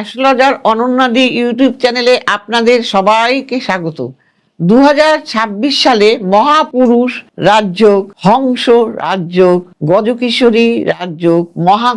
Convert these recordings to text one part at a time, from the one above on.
Astrologer অনন্যাদি YouTube চ্যানেলে আপনাদের সবাইকে স্বাগত। দু হাজার ছাব্বিশ সালে মহাপুরুষ রাজযোগ, হংস রাজযোগ, গজকিশোরী রাজযোগ মহা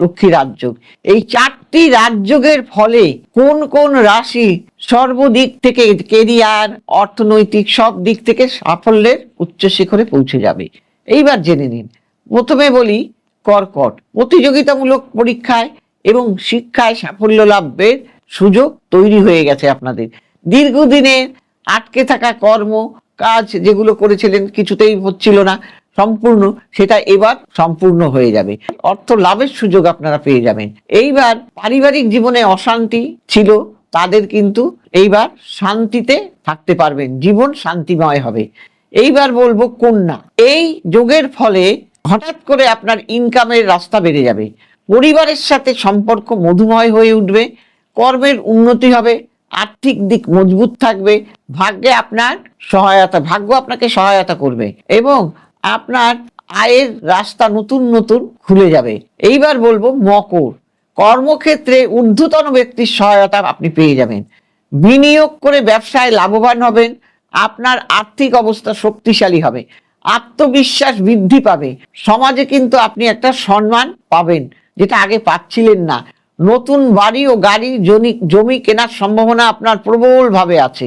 লক্ষ্মী রাজযোগ। এই চারটি রাজযোগের ফলে কোন কোন রাশি সর্বদিক থেকে কেরিয়ার, অর্থনৈতিক সব দিক থেকে সাফল্যের উচ্চ শিখরে পৌঁছে যাবে। এইবার জেনে নিন। প্রথমে বলি কর্কট। প্রতিযোগিতামূলক পরীক্ষায় এবং শিক্ষায় সাফল্য লাভের সুযোগ তৈরি হয়ে গেছে আপনাদের। দীর্ঘদিনের আটকে থাকা কর্ম, কাজ যেগুলো করেছিলেন কিছুতেই হচ্ছিল না, সম্পূর্ণ সেটা এবার সম্পূর্ণ হয়ে যাবে। অর্থ লাভের সুযোগ আপনারা পেয়ে যাবেন। এইবার পারিবারিক জীবনে অশান্তি ছিল, তাদের কিন্তু এইবার শান্তিতে থাকতে পারবেন, জীবন শান্তিময় হবে। এইবার বলব কন্যা। এই যোগের ফলে হঠাৎ করে আপনার ইনকামের রাস্তা বেড়ে যাবে। পরিবারের সাথে সম্পর্ক মধুময় হয়ে উঠবে, কর্মের উন্নতি হবে, আর্থিক দিক মজবুত থাকবে, ভাগ্যে আপনার সহায়তা, ভাগ্য আপনাকে সহায়তা করবে এবং আপনার আয়ের রাস্তা নতুন নতুন খুলে যাবে। এইবার বলব মকর। কর্মক্ষেত্রে ঊর্ধ্বতন ব্যক্তির সহায়তা আপনি পেয়ে যাবেন। বিনিয়োগ করে ব্যবসায় লাভবান হবেন, আপনার আর্থিক অবস্থা শক্তিশালী হবে, আত্মবিশ্বাস বৃদ্ধি পাবে, সমাজে কিন্তু আপনি একটা সম্মান পাবেন। যেটা আগে পাচ্ছিলেন না। নতুন বাড়ি ও গাড়ি জমি কেনার সম্ভাবনা আপনার প্রবলভাবে আছে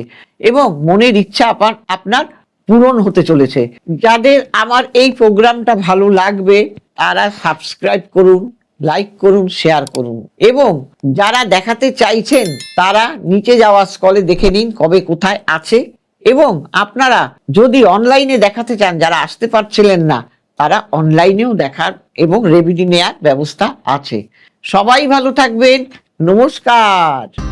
এবং মনের ইচ্ছা আপনার আপনার পূরণ হতে চলেছে। যাদের আমার এই প্রোগ্রামটা ভালো লাগবে, তারা সাবস্ক্রাইব করুন লাইক করুন শেয়ার করুন এবং যারা দেখাতে চাইছেন, তারা নিচে যাওয়া স্কলে দেখে নিন কবে কোথায় আছে এবং আপনারা যদি অনলাইনে দেখাতে চান, যারা আসতে পারছিলেন না তারা অনলাইনেও দেখার এবং রেভিনিউ নেয়ার ব্যবস্থা আছে। সবাই ভালো থাকবেন। নমস্কার।